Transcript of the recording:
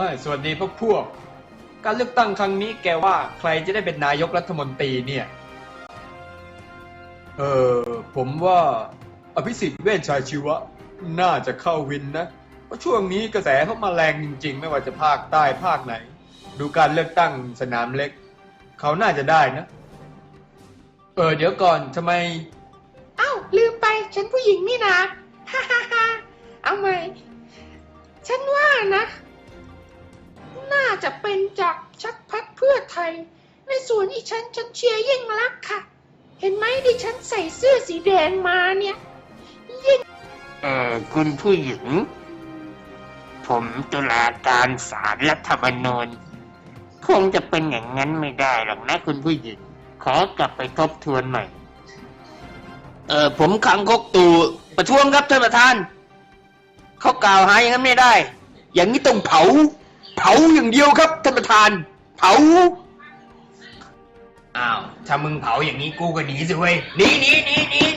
ฮ้ยสวัสดีพวกพวก การเลือกตั้งครั้งนี้แกว่าใครจะได้เป็นนายกรัฐมนตรีเนี่ย เออผมว่าอภิสิทธิ์เวชชายชีวะ น่าจะเข้าวินนะ เพราะช่วงนี้กระแสเขามาแรงจริง ๆ ไม่ว่าจะภาคใต้ภาคไหน ดูการเลือกตั้งสนามเล็ก เขาน่าจะได้นะ เออเดี๋ยวก่อนทำไมเอ้าลืมไปฉันผู้หญิงนี่นะฮ่าฮ่าฮ่าเอาใหม่ฉันว่านะ ในส่วนที่ฉันฉันเชียร์ยิ่งรักษณ์ค่ะ เห็นไหมที่ฉันใส่เสื้อสีแดงมาเนี่ย ยิ่งเออคุณผู้หญิง ผมตุลาการศาลรัฐธรรมนูญคงจะเป็นอย่างนั้นไม่ได้หรอกนะคุณผู้หญิง ขอกลับไปทบทวนใหม่ เออผมขังคกตู่ประท้วงครับท่านประธาน เขากล่าวหาอย่างนั้นไม่ได้ อย่างนี้ต้องเผา เผาอย่างเดียวครับท่านประธาน เผา อ้าว ถ้ามึงเผาอย่างนี้กูก็หนีสิเว้ย หนีหนีหนีหนีหนี